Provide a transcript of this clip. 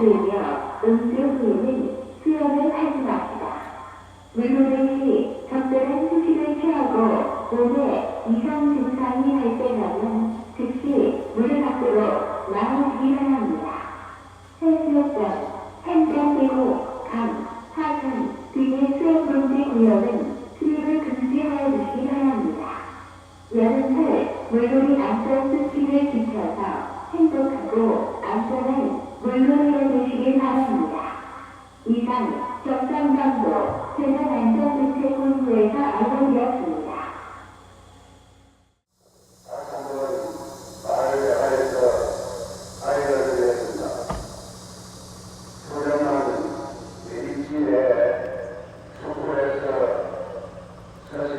들며 음주 후에는 수영을 하지 맙시다. 물놀이 시 적절한 휴식을 취하고 몸에 이상 증상이 발생하면 즉시 물 밖으로 나오시기 바랍니다. 해수욕장, 횡단대로, 강, 하천 등의 수영금지 구역은 출입을 금지하여 주시기 바랍니다. 여름철 물놀이 안전 수칙을 지켜서 행복하고 안전한 물놀이를